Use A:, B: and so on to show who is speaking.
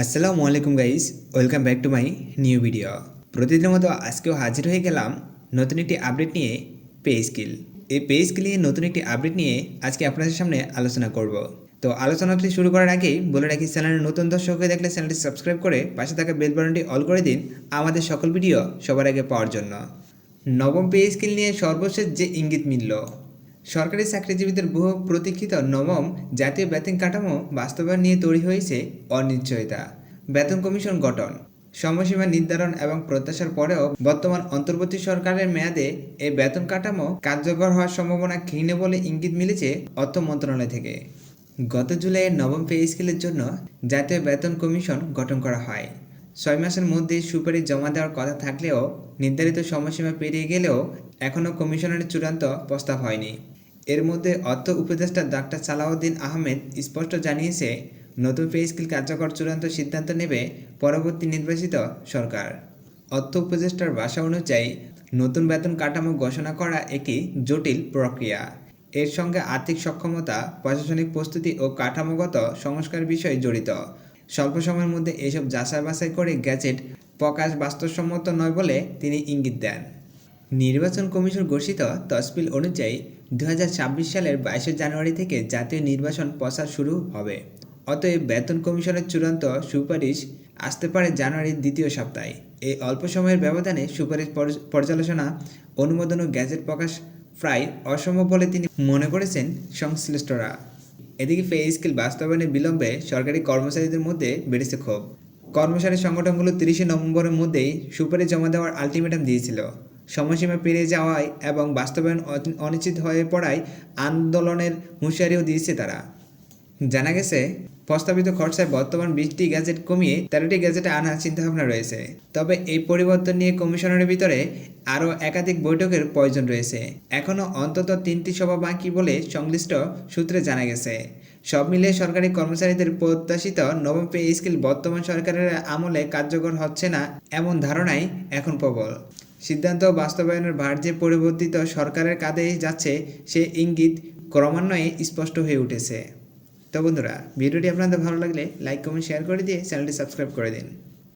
A: আসসালামু আলাইকুম guys welcome back to my new video প্রতিদিনের মতো আজকেও হাজির হয়ে গেলাম নতুন একটি আপডেট নিয়ে পে স্কিল এই পে স্কিল নিয়ে নতুন একটি আপডেট নিয়ে আজকে আপনাদের সামনে আলোচনা করব। তো আলোচনাটি শুরু করার আগেই বলে রাখি চ্যানেলের নতুন দর্শক হয়ে দেখলে চ্যানেলটি সাবস্ক্রাইব করে পাশে থাকা বেল বাটনটি অল করে দিন আমাদের সকল ভিডিও সবার আগে পাওয়ার জন্য। নবম পে স্কিল নিয়ে সর্বশেষ যে ইঙ্গিত মিলল সরকারি চাকরিজীবীদের বহু প্রতীক্ষিত নবম জাতীয় বেতন কাঠামো বাস্তবায়ন নিয়ে তৈরি হয়েছে অনিশ্চয়তা। বেতন কমিশন গঠন। সময়সীমা নির্ধারণ এবং প্রত্যাশার পরেও বর্তমান অন্তর্বর্তী সরকারের মেয়াদে এই বেতন কাঠামো কার্যকর হওয়ার সম্ভাবনা ক্ষীণ বলে ইঙ্গিত মিলেছে অর্থ মন্ত্রণালয় থেকে। গত জুলাইয়ের নবম পে স্কেলের জন্য জাতীয় বেতন কমিশন গঠন করা হয়। ছয় মাসের মধ্যে সুপারিশ জমা দেওয়ার কথা থাকলেও নির্ধারিত সময়সীমা পেরিয়ে গেলেও এখনও কমিশনের চূড়ান্ত প্রস্তাব হয়নি। এর মধ্যে অর্থ উপদেষ্টা ডাক্তার সালাউদ্দিন আহমেদ স্পষ্ট জানিয়েছে, নতুন পে স্কিল কার্যকর চূড়ান্ত সিদ্ধান্ত নেবে পরবর্তী নির্বাচিত সরকার। অর্থ উপদেষ্টার ভাষা অনুযায়ী, নতুন বেতন কাঠামো ঘোষণা করা একটি জটিল প্রক্রিয়া। এর সঙ্গে আর্থিক সক্ষমতা, প্রশাসনিক প্রস্তুতি ও কাঠামোগত সংস্কার বিষয় জড়িত। স্বল্প সময়ের মধ্যে এসব যাচাই বাছাই করে গ্যাজেট প্রকাশ বাস্তবসম্মত নয় বলে তিনি ইঙ্গিত দেন। নির্বাচন কমিশন ঘোষিত তসবিল অনুযায়ী দু হাজার ছাব্বিশ সালের বাইশে জানুয়ারি থেকে জাতীয় নির্বাচন প্রচার শুরু হবে। অতএব বেতন কমিশনের চূড়ান্ত সুপারিশ আসতে পারে জানুয়ারির দ্বিতীয় সপ্তাহে। এই অল্প সময়ের ব্যবধানে সুপারিশ পর- পর্যালোচনা, অনুমোদন ও গ্যাজেট প্রকাশ প্রায় অসম্ভব বলে তিনি মনে করেছেন সংশ্লিষ্টরা। এদিকে পে স্কেল বাস্তবায়নের বিলম্বে সরকারি কর্মচারীদের মধ্যে বেড়েছে ক্ষোভ। কর্মচারী সংগঠনগুলো তিরিশে নভেম্বরের মধ্যেই সুপারিশ জমা দেওয়ার আলটিমেটাম দিয়েছিল। সময়সীমা পেরিয়ে যাওয়ায় এবং বাস্তবায়ন অনিশ্চিত হয়ে পড়ায় আন্দোলনের হুঁশিয়ারিও দিয়েছে তারা। জানা গেছে, প্রস্তাবিত খরচায় বর্তমান বিশটি গ্যাজেট কমিয়ে তেরোটি গ্যাজেটে আনার চিন্তাভাবনা রয়েছে। তবে এই পরিবর্তন নিয়ে কমিশনের ভিতরে আরও একাধিক বৈঠকের প্রয়োজন রয়েছে। এখনও অন্তত তিনটি সভা বাকি বলে সংশ্লিষ্ট সূত্রে জানা গেছে। সব মিলিয়ে সরকারি কর্মচারীদের প্রত্যাশিত নবম পে স্কেল বর্তমান সরকারের আমলে কার্যকর হচ্ছে না এমন ধারণাই এখন প্রবল। সিদ্ধান্ত বাস্তবায়নের ভার যে পরিবর্তিত সরকারের কাঁধে যাচ্ছে, সে ইঙ্গিত ক্রমান্বয়ে স্পষ্ট হয়ে উঠেছে। তো বন্ধুরা, ভিডিওটি আপনাদের ভালো লাগলে লাইক কমেন্ট শেয়ার করে দিয়ে চ্যানেলটি সাবস্ক্রাইব করে দিন।